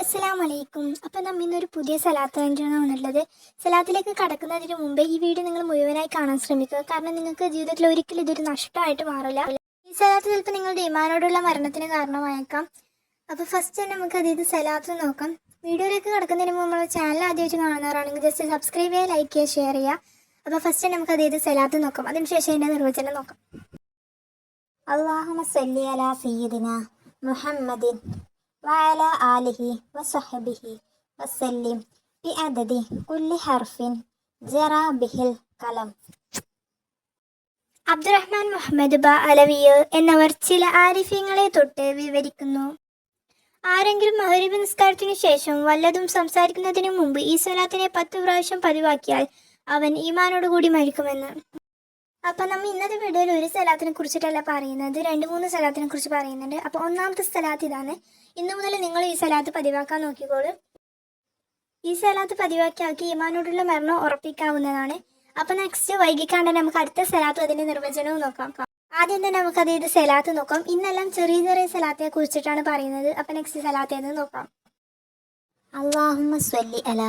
അസ്സലാം വലൈക്കും അപ്പം നമ്മൾ ഇന്നൊരു പുതിയ സലാത്ത് വേണ്ടിയാണ് വന്നിട്ടുള്ളത്. സലാത്തിലേക്ക് കടക്കുന്നതിന് മുമ്പേ ഈ വീഡിയോ നിങ്ങൾ മുഴുവനായി കാണാൻ ശ്രമിക്കുക. കാരണം നിങ്ങൾക്ക് ജീവിതത്തിൽ ഒരിക്കലും ഇതൊരു നഷ്ടമായിട്ട് മാറില്ല. ഈ സലാത്ത് ചിലപ്പോൾ നിങ്ങളുടെ ഇമാനോടുള്ള മരണത്തിന് കാരണമായേക്കാം. അപ്പോൾ ഫസ്റ്റ് തന്നെ നമുക്ക് അതായത് സലാത്ത് നോക്കാം. വീഡിയോയിലേക്ക് കടക്കുന്നതിന് മുമ്പ് നമ്മൾ ചാനൽ ആദ്യമായിട്ട് കാണുന്നവരാണെങ്കിൽ ജസ്റ്റ് സബ്സ്ക്രൈബ് ചെയ്യുക ലൈക്ക് ചെയ്യുക ഷെയർ ചെയ്യുക. അപ്പോൾ ഫസ്റ്റ് നമുക്ക് അതായത് സലാത്ത് നോക്കാം. അതിനുശേഷം അതിന്റെ നിർവചനം നോക്കാം. അള്ളാഹുമ സല്ലി അലാ മുഹമ്മദിൻ وعلى آله وصحبه وسلم بعدد كل حرف جرى به القلم അബ്ദുറഹ്മാൻ മുഹമ്മദ് ബ അലവിയോ എന്നവർ ചില ആരിഫ്യങ്ങളെ തൊട്ട് വിവരിക്കുന്നു ആരെങ്കിലും മഹരിബ് നിസ്കാരത്തിനു ശേഷം വല്ലതും സംസാരിക്കുന്നതിന് മുമ്പ് ഈ സ്വലാത്തിനെ പത്ത് പ്രാവശ്യം പതിവാക്കിയാൽ അവൻ ഈമാനോടുകൂടി മരിക്കുമെന്ന് അപ്പൊ നമ്മൾ ഇന്നത്തെ വീഡിയോയിൽ ഒരു സ്ഥലത്തിനെ കുറിച്ചിട്ടല്ല പറയുന്നത്. രണ്ട് മൂന്ന് സ്ഥലത്തിനെ കുറിച്ച് പറയുന്നുണ്ട്. അപ്പൊ ഒന്നാമത്തെ സ്ഥലത്ത് ഇതാണ്. ഇന്നു മുതൽ നിങ്ങൾ ഈ സ്ഥലത്ത് പതിവാക്കാൻ നോക്കിക്കോളൂ. ഈ സ്ഥലത്ത് പതിവാക്കിയാക്കി ഇമാനോടുള്ള മരണം ഉറപ്പിക്കാവുന്നതാണ്. അപ്പൊ നെക്സ്റ്റ് വൈകിക്കാണ്ട് നമുക്ക് അടുത്ത സ്ഥലത്തും അതിന്റെ നിർവചനവും നോക്കാം. ആദ്യം തന്നെ നമുക്ക് അതായത് സലാത്ത് നോക്കാം. ഇന്നെല്ലാം ചെറിയ ചെറിയ സ്ഥലത്തെ കുറിച്ചിട്ടാണ് പറയുന്നത്. അപ്പൊ നെക്സ്റ്റ് സ്ഥലത്തേത് നോക്കാം. അള്ളാഹുമ്മ സ്വല്ലി അല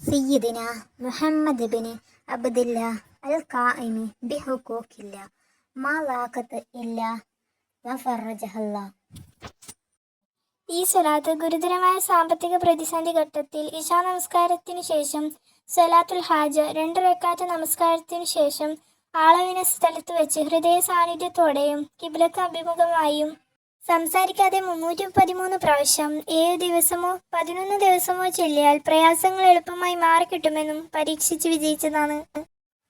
സയ്യിദിന മുഹമ്മദ് ബിൻ അബ്ദില്ല അൽ الله ബിഹുക്കൂക്കില്ല മാ ലാഖത്ത് ഇല്ല الله. ഈ സ്വലാത്ത് ഗുരുതരമായ സാമ്പത്തിക പ്രതിസന്ധി ഘട്ടത്തിൽ ഇഷാ നമസ്കാരത്തിന് ശേഷം സ്വലാത്തുൽ ഹാജ രണ്ട് വെക്കാറ്റ നമസ്കാരത്തിന് ശേഷം ആളവിന സ്ഥലത്ത് വെച്ച് ഹൃദയ സാന്നിധ്യത്തോടെയും കിബിലക്ക് അഭിമുഖമായും സംസാരിക്കാതെ മുന്നൂറ്റി പതിമൂന്ന് പ്രാവശ്യം ഏഴ് ദിവസമോ പതിനൊന്ന് ദിവസമോ ചൊല്ലിയാൽ പ്രയാസങ്ങൾ എളുപ്പമായി മാറിക്കിട്ടുമെന്നും പരീക്ഷിച്ച് വിജയിച്ചതാണ്.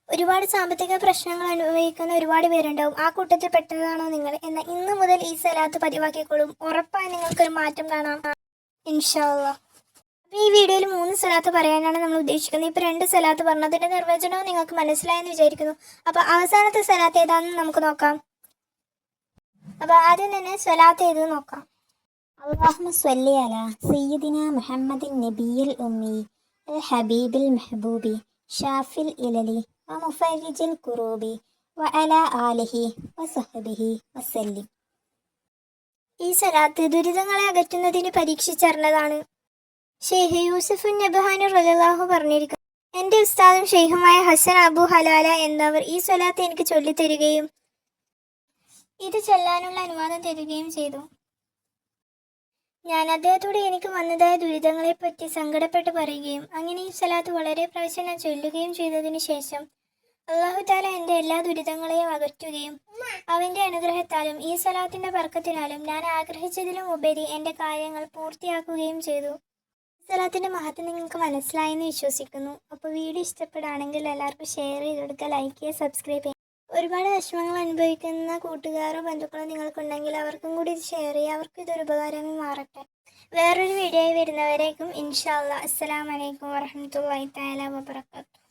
ഒരുപാട് സാമ്പത്തിക പ്രശ്നങ്ങൾ അനുഭവിക്കുന്ന ഒരുപാട് പേരുണ്ടാവും. ആ കൂട്ടത്തിൽ പെട്ടതാണോ നിങ്ങൾ? എന്നാൽ ഇന്ന് മുതൽ ഈ സ്ഥലത്ത് പതിവാക്കിക്കോളും. ഉറപ്പായി നിങ്ങൾക്കൊരു മാറ്റം കാണാം. ഇൻഷാല്ല അപ്പോൾ ഈ വീഡിയോയിൽ മൂന്ന് സ്ഥലത്ത് പറയാനാണ് നമ്മൾ ഉദ്ദേശിക്കുന്നത്. ഇപ്പോൾ രണ്ട് സ്ഥലത്ത് പറഞ്ഞതിന്റെ നിർവചനവും നിങ്ങൾക്ക് മനസ്സിലായെന്ന് വിചാരിക്കുന്നു. അപ്പോൾ അവസാനത്തെ സ്ഥലത്ത് ഏതാണെന്ന് നമുക്ക് നോക്കാം. അപ്പോൾ ആദ്യം തന്നെ സ്വലാത്ത് ഏത് നോക്കാം. അള്ളാഹു സ്വല്ലി സയ്യിദിന മുഹമ്മദിൻ നബിയിൽ ഉമ്മി ഹബീബിൽ മെഹബൂബി ഷാഫിൽ ഇലലി വമുഫരിജിൽ الكروب വഅല ആലിഹി വസഹബിഹി വസല്ലിം ഈ സലാത്ത് ദുരിതങ്ങളെ അകറ്റുന്നതിന് പരീക്ഷിച്ചറിഞ്ഞതാണ്. ഷെയ്ഖ് യൂസഫ് നബഹാനു റലാഹു പറഞ്ഞിരിക്കുന്നു. എന്റെ ഉസ്താദും ഷെയ്ഖുമായ ഹസൻ അബു ഹലാല എന്നവർ ഈ സലാത്ത് എനിക്ക് ചൊല്ലിത്തരികയും ഇത് ചൊല്ലാനുള്ള അനുവാദം തരികയും ചെയ്തു. ഞാൻ അദ്ദേഹത്തോട് എനിക്ക് വന്നതായ ദുരിതങ്ങളെപ്പറ്റി സങ്കടപ്പെട്ട് പറയുകയും അങ്ങനെ ഈ സ്ഥലത്ത് വളരെ പ്രാവശ്യം ചൊല്ലുകയും ചെയ്തതിനു ശേഷം അള്ളാഹു താല എന്റെ എല്ലാ ദുരിതങ്ങളെയും അകറ്റുകയും അവന്റെ അനുഗ്രഹത്താലും ഈ സ്ഥലത്തിന്റെ വർക്കത്തിനാലും ഞാൻ ആഗ്രഹിച്ചതിലും ഉപരി എന്റെ കാര്യങ്ങൾ പൂർത്തിയാക്കുകയും ചെയ്തു. ഈ സ്വലാത്തിന്റെ മഹത്വം നിങ്ങൾക്ക് മനസ്സിലായെന്ന് വിശ്വസിക്കുന്നു. അപ്പോൾ വീഡിയോ ഇഷ്ടപ്പെടുകയാണെങ്കിൽ എല്ലാവർക്കും ഷെയർ ചെയ്ത് കൊടുക്കുക ലൈക്ക് ചെയ്യുക സബ്സ്ക്രൈബ് ചെയ്യുക. ഒരുപാട് വിഷമങ്ങൾ അനുഭവിക്കുന്ന കൂട്ടുകാരോ ബന്ധുക്കളോ നിങ്ങൾക്കുണ്ടെങ്കിൽ അവർക്കും കൂടി ഇത് ഷെയർ ചെയ്യുക. അവർക്കും ഇതൊരു ഉപകാരമായി മാറട്ടെ. വേറൊരു വീഡിയോ ആയി വരുന്നവരേക്കും ഇൻഷാ അല്ലാ അസ്സലാമലൈക്കും വറഹമത്തല്ലാഹി തആല വബറകാതുഹു.